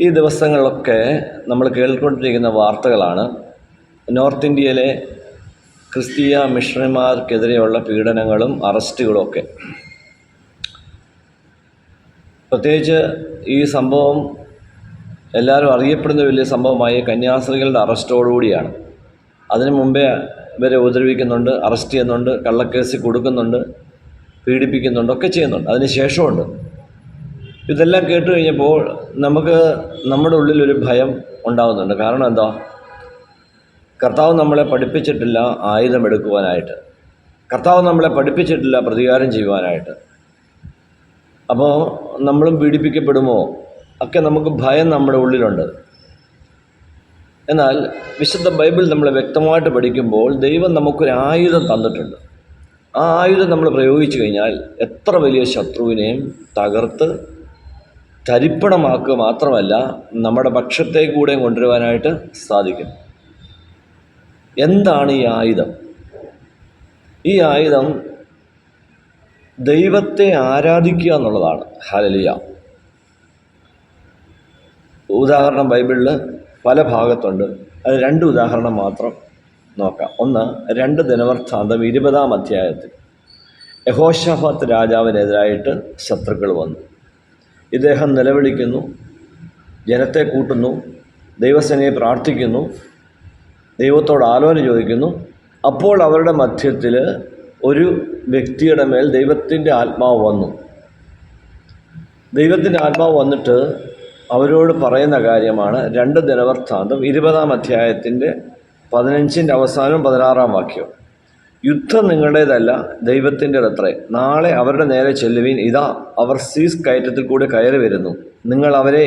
ഈ ദിവസങ്ങളിലൊക്കെ നമ്മൾ കേൾക്കൊണ്ടിരിക്കുന്ന വാർത്തകളാണ്. നോർത്ത് ഇന്ത്യയിലെ ക്രിസ്തീയ മിഷണറിമാർക്കെതിരെയുള്ള പീഡനങ്ങളും അറസ്റ്റുകളും ഒക്കെ. പ്രത്യേകിച്ച് ഈ സംഭവം എല്ലാവരും അറിയപ്പെടുന്ന വലിയ സംഭവമായി കന്യാസ്ത്രീകളുടെ അറസ്റ്റോടുകൂടിയാണ്. അതിനു മുമ്പേ ഇവരെ ഉപദ്രവിക്കുന്നുണ്ട് അറസ്റ്റ് ചെയ്യുന്നുണ്ട് കള്ളക്കേസ് കൊടുക്കുന്നുണ്ട് പീഡിപ്പിക്കുന്നുണ്ട് ഒക്കെ ചെയ്യുന്നുണ്ട്. അതിന് ശേഷമുണ്ട്. ഇതെല്ലാം കേട്ട് കഴിഞ്ഞപ്പോൾ നമുക്ക് നമ്മുടെ ഉള്ളിലൊരു ഭയം ഉണ്ടാകുന്നുണ്ട് കാരണം എന്താ? കർത്താവ് നമ്മളെ പഠിപ്പിച്ചിട്ടില്ല ആയുധമെടുക്കുവാനായിട്ട് കർത്താവ് നമ്മളെ പഠിപ്പിച്ചിട്ടില്ല പ്രതികാരം ചെയ്യുവാനായിട്ട്. അപ്പോൾ നമ്മളും പീഡിപ്പിക്കപ്പെടുമോ? ഒക്കെ നമുക്ക് ഭയം നമ്മുടെ ഉള്ളിലുണ്ട്. എന്നാൽ വിശുദ്ധ ബൈബിൾ നമ്മൾ വ്യക്തമായിട്ട് പഠിക്കുമ്പോൾ ദൈവം നമുക്കൊരു ആയുധം തന്നിട്ടുണ്ട്. ആ ആയുധം നമ്മൾ പ്രയോഗിച്ചു കഴിഞ്ഞാൽ എത്ര വലിയ ശത്രുവിനെയും തകർത്ത് തരിപ്പണമാക്കുക മാത്രമല്ല നമ്മുടെ പക്ഷത്തെ കൂടെ കൊണ്ടുവരുവാനായിട്ട് സാധിക്കും. എന്താണ് ഈ ആയുധം? ഈ ആയുധം ദൈവത്തെ ആരാധിക്കുക എന്നുള്ളതാണ്. ഹലലിയ ഉദാഹരണം ബൈബിളിൽ പല ഭാഗത്തുണ്ട്. അത് രണ്ട് ഉദാഹരണം മാത്രം നോക്കാം. ഒന്ന് രണ്ട് ദിനവൃത്താന്തം ഇരുപതാം അധ്യായത്തിൽ. യഹോഷഫത്ത് രാജാവിനെതിരായിട്ട് ശത്രുക്കൾ വന്നു. ഇദ്ദേഹം നിലവിളിക്കുന്നു ജനത്തെ കൂട്ടുന്നു ദൈവസേനയെ പ്രാർത്ഥിക്കുന്നു ദൈവത്തോട് ആലോചന ചോദിക്കുന്നു. അപ്പോൾ അവരുടെ മധ്യത്തിൽ ഒരു വ്യക്തിയുടെ മേൽ ദൈവത്തിന്റെ ആത്മാവ് വന്നു. ദൈവത്തിന്റെ ആത്മാവ് വന്നിട്ട് അവരോട് പറയുന്ന കാര്യമാണ് രണ്ട് ദിനവൃത്താന്തം ഇരുപതാം അധ്യായത്തിന്റെ പതിനഞ്ചിന്റെ അവസാനവും പതിനാറാം വാക്യവും യുദ്ധം നിങ്ങളുടേതല്ല ദൈവത്തിന്റെതത്രേ. നാളെ അവരുടെ നേരെ ചെല്ലുവീൻ. ഇതാ അവർ സീസ് കയറ്റത്തിൽ കൂടെ കയറി വരുന്നു. നിങ്ങൾ അവരെ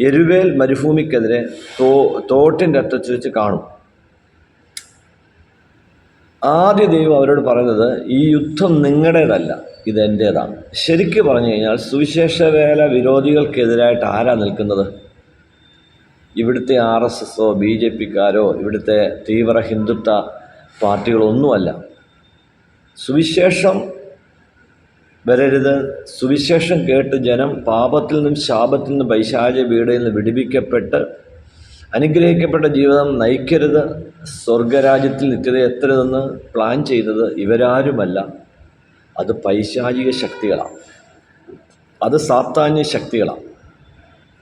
എരുവേൽ മരുഭൂമിക്കെതിരെ തോ തോട്ടിന്റെ അറ്റത്ത് വെച്ച് കാണും. ആദ്യ ദൈവം അവരോട് പറയുന്നത് ഈ യുദ്ധം നിങ്ങളുടേതല്ല ഇതെന്റേതാണ് ശരിക്ക് പറഞ്ഞു കഴിഞ്ഞാൽ സുവിശേഷ വേല വിരോധികൾക്കെതിരായിട്ട് ആരാ നിൽക്കുന്നത്? ഇവിടുത്തെ ആർ എസ് എസോ ബി ജെ പിക്കാരോ ഇവിടുത്തെ തീവ്ര ഹിന്ദുത്വ പാർട്ടികളൊന്നുമല്ല. സുവിശേഷം വരരുത്. സുവിശേഷം കേട്ട് ജനം പാപത്തിൽ നിന്നും ശാപത്തിൽ നിന്നും പൈശാച വീടയിൽ നിന്ന് വിടിപ്പിക്കപ്പെട്ട് അനുഗ്രഹിക്കപ്പെട്ട ജീവിതം നയിക്കരുത്. സ്വർഗരാജ്യത്തിൽ നിത്യത എത്തരുതെന്ന് പ്ലാൻ ചെയ്തത് ഇവരാരുമല്ല. അത് പൈശാചിക ശക്തികളാണ്. അത് സാത്താന്യ ശക്തികളാണ്.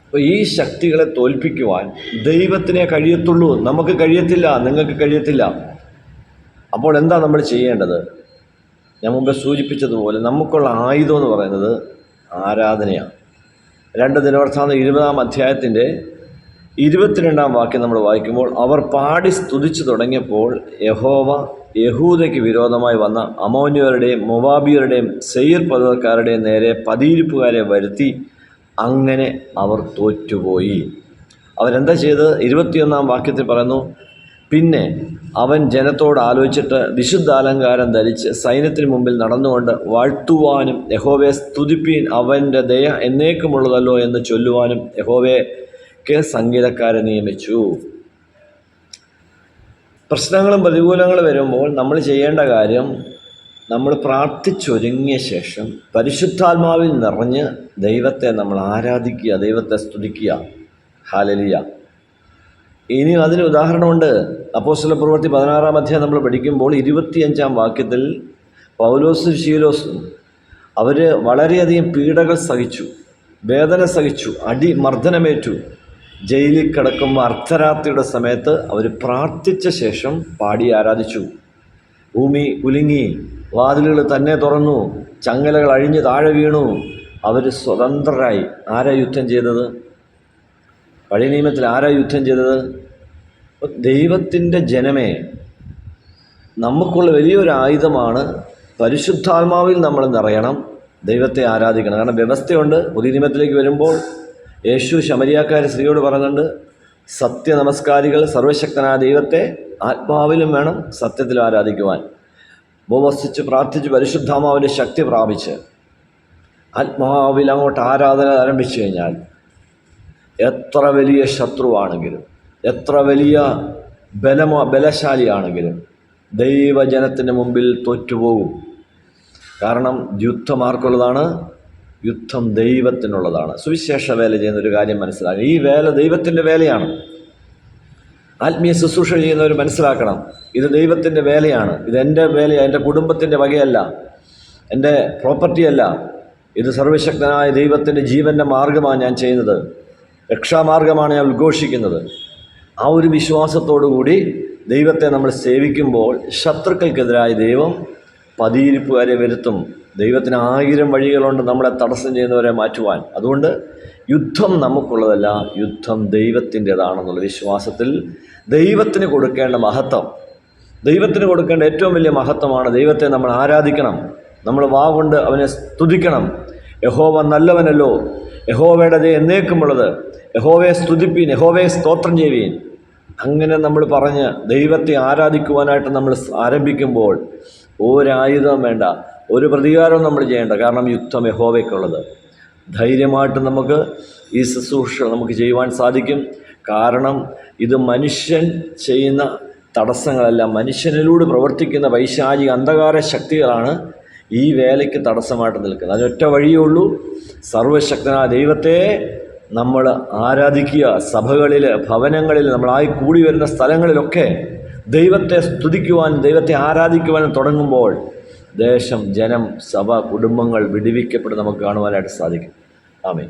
അപ്പോൾ ഈ ശക്തികളെ തോൽപ്പിക്കുവാൻ ദൈവത്തിനെ കഴിയത്തുള്ളൂ. നമുക്ക് കഴിയത്തില്ല നിങ്ങൾക്ക് കഴിയത്തില്ല. അപ്പോൾ എന്താ നമ്മൾ ചെയ്യേണ്ടത്? ഞാൻ മുമ്പേ സൂചിപ്പിച്ചതുപോലെ നമുക്കുള്ള ആയുധം എന്ന് പറയുന്നത് ആരാധനയാണ്. രണ്ട് ദിനവർത്ഥാന്തം ഇരുപതാം അധ്യായത്തിന്റെ ഇരുപത്തിരണ്ടാം വാക്യം നമ്മൾ വായിക്കുമ്പോൾ അവർ പാടി സ്തുതിച്ചു തുടങ്ങിയപ്പോൾ യഹോവ യഹൂദയ്ക്ക് വിരോധമായി വന്ന അമോന്യരുടെയും മൊവാബിയരുടെയും സെയ്യർ പദവക്കാരുടെയും നേരെ പതിയിരിപ്പുകാരെ വരുത്തി അങ്ങനെ അവർ തോറ്റുപോയി. അവരെന്താ ചെയ്തത്? ഇരുപത്തിയൊന്നാം വാക്യത്തിൽ പറയുന്നു പിന്നെ അവൻ ജനത്തോട് ആലോചിച്ചിട്ട് വിശുദ്ധാലങ്കാരം ധരിച്ച് സൈന്യത്തിന് മുമ്പിൽ നടന്നുകൊണ്ട് വാഴ്ത്തുവാനും യഹോവയെ സ്തുതിപ്പീൻ അവന്റെ ദയ എന്നേക്കുമുള്ളതല്ലോ എന്ന് ചൊല്ലുവാനും യഹോവയ്ക്ക് സംഗീതക്കാരെ നിയമിച്ചു. പ്രശ്നങ്ങളും പ്രതികൂലങ്ങളും വരുമ്പോൾ നമ്മൾ ചെയ്യേണ്ട കാര്യം നമ്മൾ പ്രാർത്ഥിച്ചൊരുങ്ങിയ ശേഷം പരിശുദ്ധാത്മാവിൽ നിറഞ്ഞ് ദൈവത്തെ നമ്മൾ ആരാധിക്കുക ദൈവത്തെ സ്തുതിക്കുക. ഹാലലിയ. ഇനി അതിന് ഉദാഹരണമുണ്ട്. അപ്പോസ്തല പ്രവൃത്തി പതിനാറാം അധ്യായം നമ്മൾ പഠിക്കുമ്പോൾ ഇരുപത്തിയഞ്ചാം വാക്യത്തിൽ പൗലോസും ഷീലോസും അവർ വളരെയധികം പീഡകൾ സഹിച്ചു വേദന സഹിച്ചു അടി മർദ്ദനമേറ്റു ജയിലിൽ കിടക്കുമ്പോൾ അർദ്ധരാത്രിയുടെ സമയത്ത് അവർ പ്രാർത്ഥിച്ച ശേഷം പാടി ആരാധിച്ചു. ഭൂമി കുലുങ്ങി വാതിലുകൾ തന്നെ തുറന്നു ചങ്ങലകൾ അഴിഞ്ഞ് താഴെ വീണു. അവർ സ്വതന്ത്രരായി. ആരാ യുദ്ധം ചെയ്തത്? പഴയ നിയമത്തിൽ ആരാ യുദ്ധം ചെയ്തത്? ദൈവത്തിന്റെ ജനമേ നമുക്കുള്ള വലിയൊരു ആയുധമാണ് പരിശുദ്ധാത്മാവിൽ നമ്മൾ നിറയണം ദൈവത്തെ ആരാധിക്കണം. കാരണം വ്യവസ്ഥയുണ്ട്. പുതിയ നിയമത്തിലേക്ക് വരുമ്പോൾ യേശു ശമരിയാക്കാരി സ്ത്രീയോട് പറഞ്ഞുണ്ട് സത്യ നമസ്കാരികൾ സർവശക്തനായ ദൈവത്തെ ആത്മാവിലും വേണം സത്യത്തിലും ആരാധിക്കുവാൻ. ഉപവസിച്ച് പ്രാർത്ഥിച്ച് പരിശുദ്ധാത്മാവിന്റെ ശക്തി പ്രാപിച്ച് ആത്മാവിൽ അങ്ങോട്ട് ആരാധന ആരംഭിച്ചു കഴിഞ്ഞാൽ എത്ര വലിയ ശത്രുവാണെങ്കിലും എത്ര വലിയ ബലമോ ബലശാലിയാണെങ്കിലും ദൈവജനത്തിന്റെ മുമ്പിൽ തോറ്റുപോകും. കാരണം യുദ്ധം ആർക്കുള്ളതാണ്? യുദ്ധം ദൈവത്തിനുള്ളതാണ്. സുവിശേഷ വേല ചെയ്യുന്ന ഒരു കാര്യം മനസ്സിലാക്കണം. ഈ വേല ദൈവത്തിന്റെ വേലയാണ്. ആത്മീയ ശുശ്രൂഷ ചെയ്യുന്നവർ മനസ്സിലാക്കണം. ഇത് ദൈവത്തിന്റെ വേലയാണ്. ഇത് എന്റെ വേലയാണ് എന്റെ കുടുംബത്തിന്റെ വകയല്ല. എന്റെ പ്രോപ്പർട്ടിയല്ല. ഇത് സർവശക്തനായ ദൈവത്തിന്റെ ജീവന്റെ മാർഗമാണ് ഞാൻ ചെയ്യുന്നത്. രക്ഷാമാർഗമാണ് ഞാൻ ഉദ്ഘോഷിക്കുന്നത്. ആ ഒരു വിശ്വാസത്തോടുകൂടി ദൈവത്തെ നമ്മൾ സേവിക്കുമ്പോൾ ശത്രുക്കൾക്കെതിരായ ദൈവം പതിയിരിപ്പുകാരെ വരുത്തും. ദൈവത്തിന് ആയിരം വഴികളുണ്ട് നമ്മളെ തടസ്സം ചെയ്യുന്നവരെ മാറ്റുവാൻ. അതുകൊണ്ട് യുദ്ധം നമുക്കുള്ളതല്ല യുദ്ധം ദൈവത്തിന്റെതാണെന്നുള്ള വിശ്വാസത്തിൽ ദൈവത്തിന് കൊടുക്കേണ്ട മഹത്വം. ദൈവത്തിന് കൊടുക്കേണ്ട ഏറ്റവും വലിയ മഹത്വമാണ് ദൈവത്തെ നമ്മൾ ആരാധിക്കണം. നമ്മൾ വാ കൊണ്ട് അവനെ സ്തുതിക്കണം. യഹോവ നല്ലവനല്ലോ. യഹോവയുടെ ദേ എന്നേക്കുമുള്ളത്. യഹോവയെ സ്തുതിപ്പീൻ യഹോവയെ സ്തോത്രം ചെയ്യുവീൻ. അങ്ങനെ നമ്മൾ പറഞ്ഞ് ദൈവത്തെ ആരാധിക്കുവാനായിട്ട് നമ്മൾ ആരംഭിക്കുമ്പോൾ ഒരായുധം വേണ്ട ഒരു പ്രതികാരവും നമ്മൾ ചെയ്യേണ്ട കാരണം യുദ്ധം യഹോവയ്ക്കുള്ളത്. ധൈര്യമായിട്ട് നമുക്ക് ഈ ശുശ്രൂഷ നമുക്ക് ചെയ്യുവാൻ സാധിക്കും. കാരണം ഇത് മനുഷ്യൻ ചെയ്യുന്ന തടസ്സങ്ങളല്ല മനുഷ്യനിലൂടെ പ്രവർത്തിക്കുന്ന വൈശാചിക അന്ധകാര ശക്തികളാണ് ഈ വേലയ്ക്ക് തടസ്സമായിട്ട് നിൽക്കുന്നത്. അതിനൊറ്റ വഴിയേ ഉള്ളൂ. സർവശക്തനായ ദൈവത്തെ നമ്മൾ ആരാധിക്കുക. സഭകളിൽ ഭവനങ്ങളിൽ നമ്മളായി കൂടി വരുന്ന സ്ഥലങ്ങളിലൊക്കെ ദൈവത്തെ സ്തുതിക്കുവാനും ദൈവത്തെ ആരാധിക്കുവാനും തുടങ്ങുമ്പോൾ ദേശം ജനം സഭ കുടുംബങ്ങൾ വിടുവിക്കപ്പെട്ട് നമുക്ക് കാണുവാനായിട്ട് സാധിക്കും. ആമേ